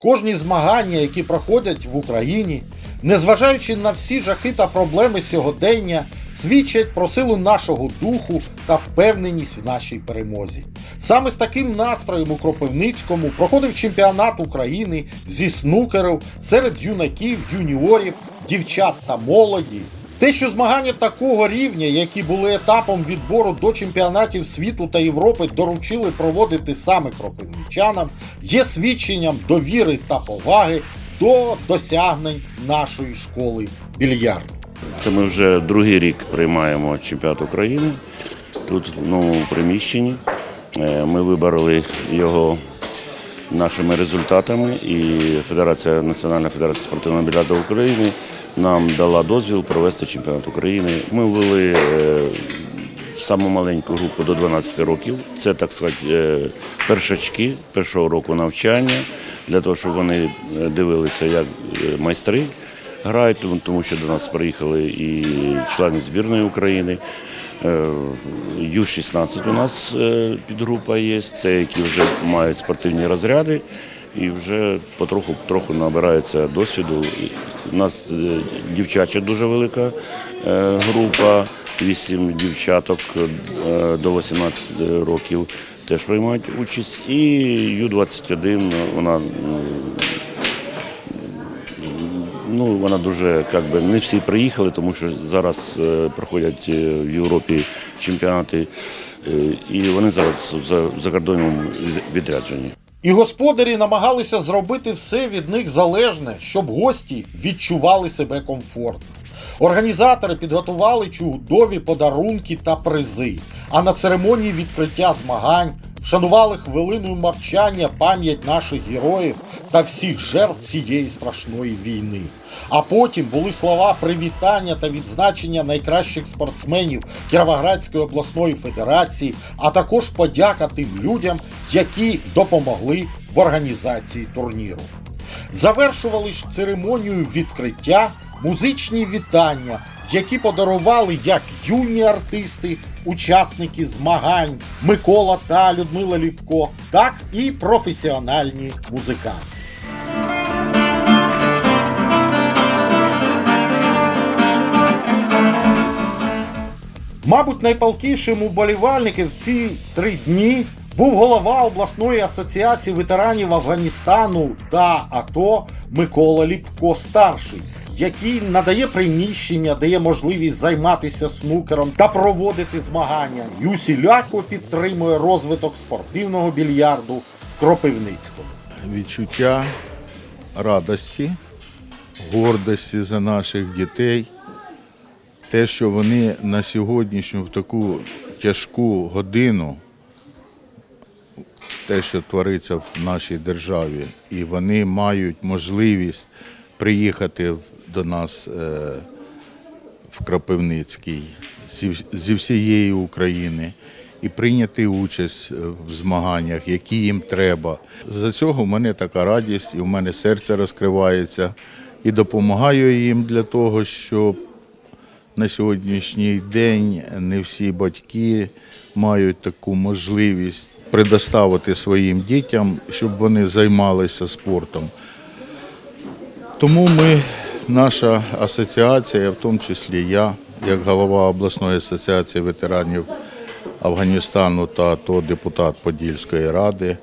Кожні змагання, які проходять в Україні, незважаючи на всі жахи та проблеми сьогодення, свідчать про силу нашого духу та впевненість в нашій перемозі. Саме з таким настроєм у Кропивницькому проходив чемпіонат України зі снукерів серед юнаків, юніорів, дівчат та молоді. Те, що змагання такого рівня, які були етапом відбору до чемпіонатів світу та Європи, доручили проводити саме кропивничанам, є свідченням довіри та поваги до досягнень нашої школи більярду. Це ми вже другий рік приймаємо чемпіонат України тут в новому приміщенні. Е, Ми вибороли його нашими результатами, і Федерація Національна федерація спортивного більярду України нам дала дозвіл провести чемпіонат України. Ми ввели е, саму маленьку групу до 12 років. Це так сказати е, першачки першого року навчання для того, щоб вони е, дивилися, як е, майстри грають, тому- що до нас приїхали і члени збірної України. Е, Ю-16 у нас підгрупа є, це які вже мають спортивні розряди і вже потроху потроху набираються досвіду. У нас дівчача дуже велика група, вісім дівчаток е, до 18 років теж приймають участь. І Ю-21 вона Ну, вона дуже як би, не всі приїхали, тому що зараз е, проходять е, в Європі чемпіонати, е, і вони зараз в за- в закордонному відрядженні. І господарі намагалися зробити все від них залежне, щоб гості відчували себе комфортно. Організатори підготували чудові подарунки та призи. А на церемонії відкриття змагань вшанували хвилиною мовчання пам'ять наших героїв та всіх жертв цієї страшної війни. А потім були слова привітання та відзначення найкращих спортсменів Кіровоградської обласної федерації, а також подяка тим людям, які допомогли в організації турніру. Завершували ж церемонію відкриття музичні вітання, які подарували як юні артисти, учасники змагань Микола та Людмила Ліпко, так і професіональні музиканти. Мабуть, найпалкішим уболівальників в ці три дні був голова обласної асоціації ветеранів Афганістану та АТО Микола Ліпко старший, який надає приміщення, дає можливість займатися снукером та проводити змагання. І усіляко підтримує розвиток спортивного більярду в Кропивницькому. відчуття радості, гордості за наших дітей. Те, що вони на сьогоднішню в таку тяжку годину, те, що твориться в нашій державі, і вони мають можливість приїхати в- до нас е, в Кропивницький зі, зі всієї України і прийняти участь е, в змаганнях, які їм треба. За цього в мене така радість, і в мене серце розкривається. І допомагаю їм для того, щоб на сьогоднішній день не всі батьки мають таку можливість предоставити своїм дітям, щоб вони займалися спортом. Тому ми, наша асоціація, в тому числі я, як голова обласної асоціації ветеранів Афганістану та АТО депутат Подільської ради,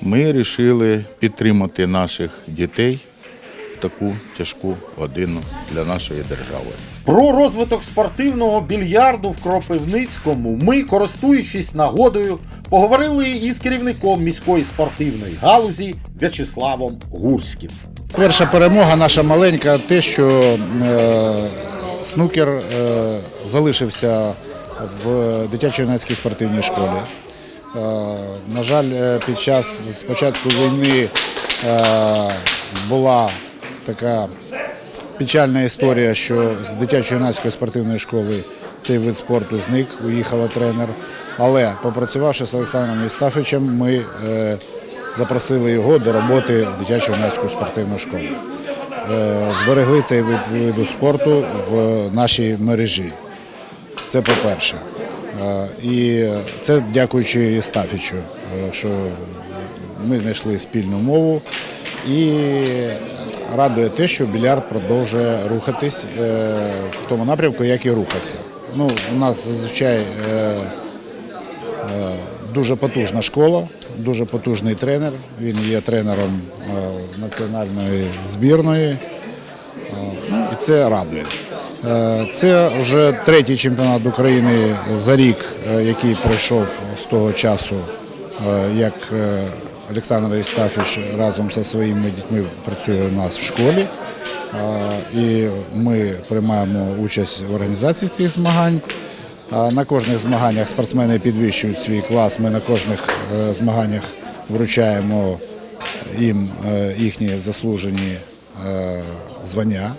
ми вирішили підтримати наших дітей в таку тяжку годину для нашої держави. Про розвиток спортивного більярду в Кропивницькому ми, користуючись нагодою, поговорили із керівником міської спортивної галузі В'ячеславом Гурським. Перша перемога наша маленька, те, що е, снукер е, залишився в дитячо-юнацькій спортивній школі. Е, на жаль, під час спочатку війни була така печальна історія, що з дитячо-юнацької спортивної школи цей вид спорту зник, уїхала тренер. Але попрацювавши з Олександром Єстафичем, ми запросили його до роботи в дитячо-юнацьку спортивну школу. Е, зберегли цей вид виду спорту в нашій мережі. Це по-перше. Е, І це дякуючи Єстафічу, е, що ми знайшли спільну мову І радує те, що більярд продовжує рухатись в тому напрямку, як і рухався. Ну, у нас зазвичай дуже потужна школа, дуже потужний тренер. Він є тренером е, національної збірної. Ну, і це радує. Е, Це вже третій чемпіонат України за рік, е, який пройшов з того часу, е, як е, Олександр Істафіч разом зі своїми дітьми працює у нас в школі. Е, І ми приймаємо участь в організації цих змагань. На кожних змаганнях спортсмени підвищують свій клас. Ми на кожних е, змаганнях вручаємо їм е, їхні заслужені е, звання,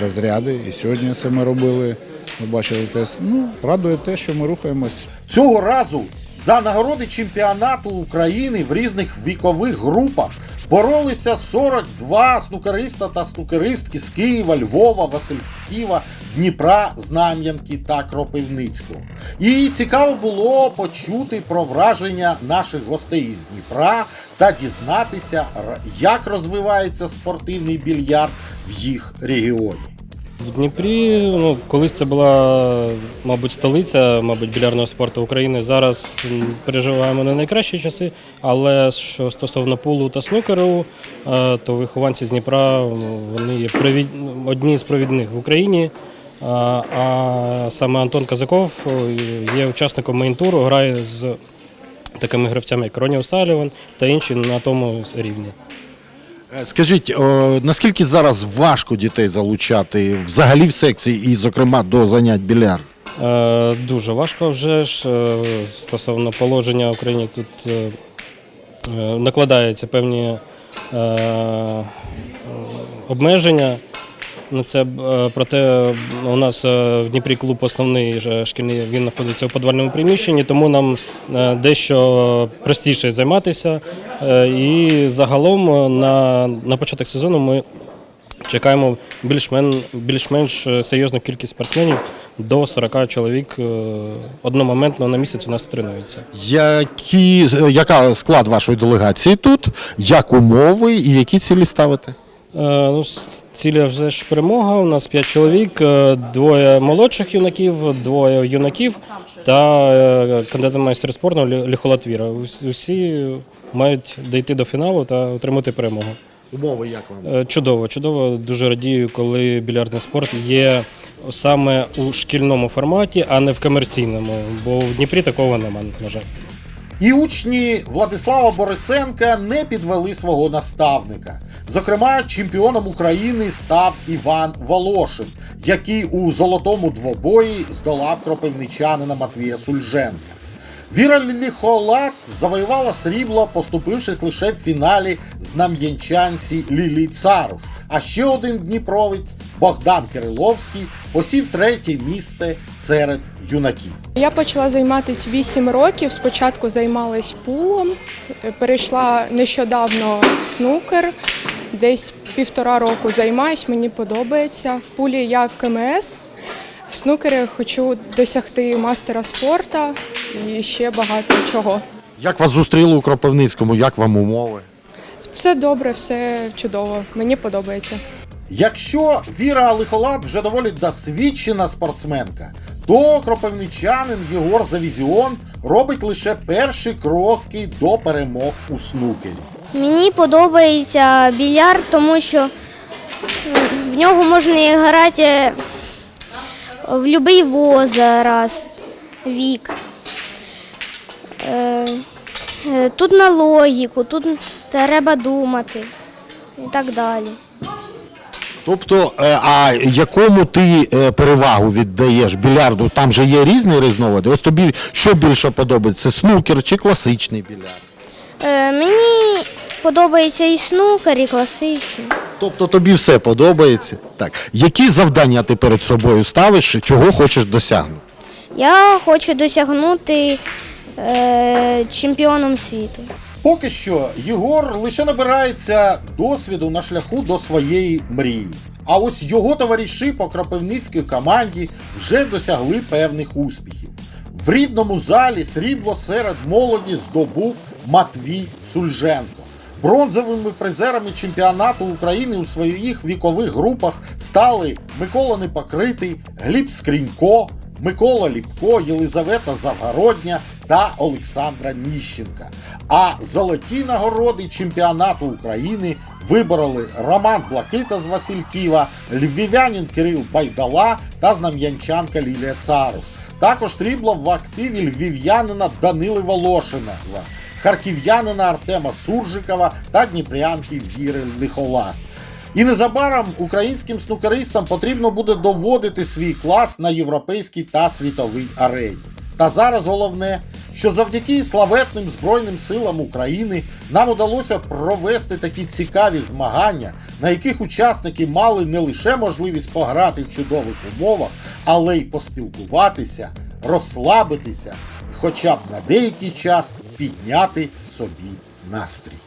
розряди. І сьогодні це ми робили. Ви бачили тест. Ну, радує те, що ми рухаємось. Цього разу за нагороди чемпіонату України в різних вікових групах боролися 42 снукериста та снукеристки з Києва, Львова, Васильківа, Дніпра, Знам'янки та Кропивницького. І цікаво було почути про враження наших гостей із Дніпра та дізнатися, як розвивається спортивний більярд в їх регіоні. В Дніпрі, ну, колись це була, мабуть, столиця, мабуть, білярного спорту України. Зараз переживаємо не найкращі часи, але що стосовно пулу та снукеру, е, то вихованці з Дніпра вони є провід... одні з провідних в Україні. А, а саме Антон Казаков е, є учасником мейнтуру, грає з такими гравцями, як Роніо Саліван та інші на тому рівні. Е, Скажіть, о, наскільки зараз важко дітей залучати взагалі в секції і, зокрема, до занять більярд? Е, Дуже важко вже ж е, стосовно положення в Україні тут е, е, накладаються певні е, обмеження це. Е, Проте у нас е, в Дніпрі клуб основний шкільний він знаходиться у підвальному приміщенні, тому нам е, дещо простіше займатися. І загалом на, на початок сезону ми Чекаємо більш-мен, більш-менш е, серйозну кількість спортсменів до 40 чоловік одномоментно на місяць у нас тренується. Які, яка склад вашої делегації тут? Як умови і які цілі ставите? Е, Ну, ціля вже ж перемога. У нас 5 чоловік, е, двоє молодших юнаків, двоє юнаків та е, кандидат майстер спорту Лі- Ліхолатвіра. Усі мають дійти до фіналу та отримати перемогу. Умови як вам? Чудово, чудово. Дуже радію, коли білярдний спорт є саме у шкільному форматі, а не в комерційному, бо в Дніпрі такого немає, на жаль. І учні Владислава Борисенка не підвели свого наставника. Зокрема, чемпіоном України став Іван Волошин, який у золотому двобої здолав кропивничанина Матвія Сульженка. Віра Ліліхолац завоювала срібло, поступившись лише в фіналі знам'янчанці Лілі Царуш. А ще один дніпровець Богдан Кириловський посів третє місце серед юнаків. Я почала займатися 8 років. Спочатку займалась пулом, перейшла нещодавно в снукер. Десь півтора року займаюсь, мені подобається. В пулі я КМС. В снукері хочу досягти мастера спорту і ще багато чого. Як вас зустріли у Кропивницькому? Як вам умови? Все добре, все чудово. Мені подобається. Якщо Віра Лихолад вже доволі досвідчена спортсменка, то кропивничанин Єгор Завізіон робить лише перші кроки до перемог у снукері. Мені подобається більярд, тому що в нього можна грати в будь-який возраст, вік. Е, е, Тут на логіку, тут треба думати і так далі. Тобто, е, а якому ти е, перевагу віддаєш більярду? Там же є різні різновиди. Ось тобі що більше подобається? Снукер чи класичний більярд? Е, Мені подобається і снукер, і класичний. Тобто тобі все подобається. Так. Які завдання ти перед собою ставиш, чого хочеш досягнути? Я хочу досягнути е, чемпіоном світу. Поки що Єгор лише набирається досвіду на шляху до своєї мрії. А ось його товариші по кропивницькій команді вже досягли певних успіхів. В рідному залі срібло серед молоді здобув Матвій Сульженко. Бронзовими призерами чемпіонату України у своїх вікових групах стали Микола Непокритий, Гліб Скрінько, Микола Ліпко, Єлизавета Завгородня та Олександра Ніщенка. А золоті нагороди чемпіонату України вибороли Роман Блакита з Васильківа, львів'янин Кирил Байдала та знам'янчанка Лілія Царуш. Також срібло в активі львів'янина Данили Волошина, харків'янина Артема Суржикова та дніпрянки Віри Лихола. І незабаром українським снукеристам потрібно буде доводити свій клас на європейській та світовій арені. Та зараз головне, що завдяки славетним Збройним силам України нам удалося провести такі цікаві змагання, на яких учасники мали не лише можливість пограти в чудових умовах, але й поспілкуватися, розслабитися, і хоча б на деякий час підняти собі настрій.